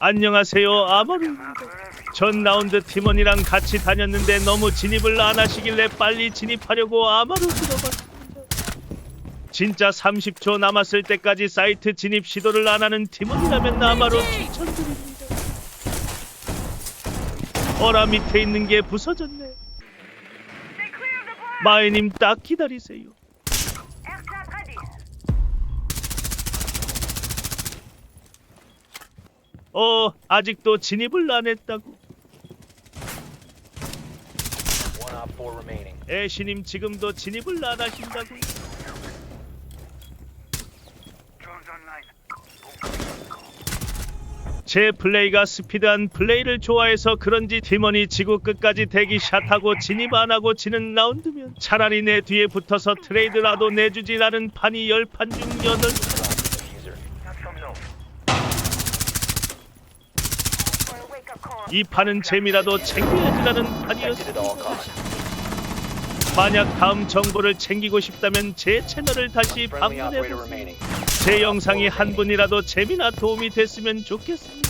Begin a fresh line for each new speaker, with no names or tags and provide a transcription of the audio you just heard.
안녕하세요 아마루입니다. 전 라운드 팀원이랑 같이 다녔는데 너무 진입을 안 하시길래 빨리 진입하려고 아마루 들어갔습니다. 진짜 30초 남았을 때까지 사이트 진입 시도를 안 하는 팀원이라면 아마루 추천드립니다. 어라 밑에 있는 게 부서졌네. 마이님 딱 기다리세요. 어, 아직도 진입을 안 했다고.
One op four remaining.
애쉬님 지금도 진입을 안 하신다고. 제 플레이가 스피드한 플레이를 좋아해서 그런지 팀원이 지구 끝까지 대기 샷하고 진입 안 하고 지는 라운드면 차라리 내 뒤에 붙어서 트레이드라도 내주지 라는 판이 10판 중 8판 이 판은 재미라도 챙겨야지라는 판이었습니다. 만약 다음 정보를 챙기고 싶다면 제 채널을 다시 방문해보세요. 제 영상이 한 분이라도 재미나 도움이 됐으면 좋겠습니다.